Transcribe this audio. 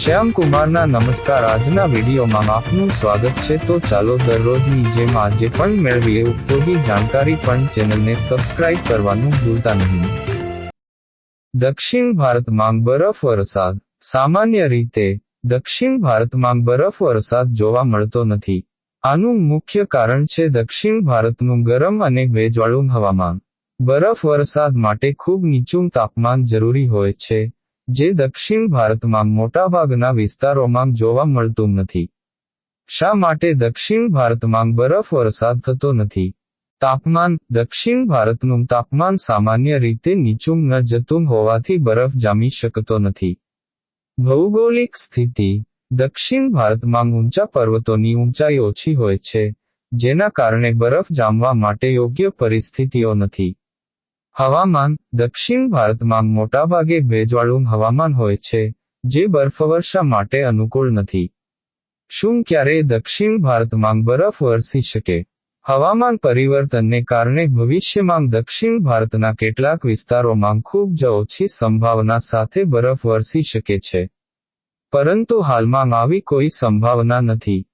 શ્યામ કુમારના નમસ્કાર. આજના વિડીયોમાં આપનું સ્વાગત છે. તો ચાલો દરરોજની જેમ આજે પણ મેળવીએ. ઉપયોગી જાણકારી પણ ચેનલને સબસ્ક્રાઇબ કરવાનું ભૂલતા નહીં. દક્ષિણ ભારતમાં બરફ વરસાદ. સામાન્ય રીતે, દક્ષિણ ભારતમાં બરફ વરસાદ જોવા મળતો નથી. આનું મુખ્ય કારણ છે દક્ષિણ ભારતનું ગરમ અને ભેજવાળું હવામાન. બરફ વરસાદ માટે ખૂબ નીચું તાપમાન જરૂરી હોય છે. જે દક્ષિણ ભારતમાં મોટાભાગના વિસ્તારોમાં જોવા મળતું નથી. શા માટે દક્ષિણ ભારતમાં બરફ વરસાદ થતો નથી? તાપમાન, દક્ષિણ ભારતનું તાપમાન સામાન્ય રીતે નીચું ન જતું હોવાથી બરફ જામી શકતો નથી. ભૌગોલિક સ્થિતિ, દક્ષિણ ભારતમાં ઊંચા પર્વતોની ઊંચાઈ ઓછી હોય છે, જેના કારણે બરફ જામવા માટે યોગ્ય પરિસ્થિતિઓ નથી. હવામાન દક્ષિણ ભારતમાં મોટાભાગે ભેજવાળું હવામાન હોય છે, જે બરફવર્ષા માટે અનુકૂળ નથી. શું ક્યારેય દક્ષિણ ભારતમાં બરફ વરસી શકે? હવામાન પરિવર્તનને કારણે ભવિષ્યમાં દક્ષિણ ભારતના કેટલાક વિસ્તારોમાં ખૂબ જ ઓછી સંભાવના સાથે બરફ વરસી શકે છે. પરંતુ હાલમાં આવી કોઈ સંભાવના નથી.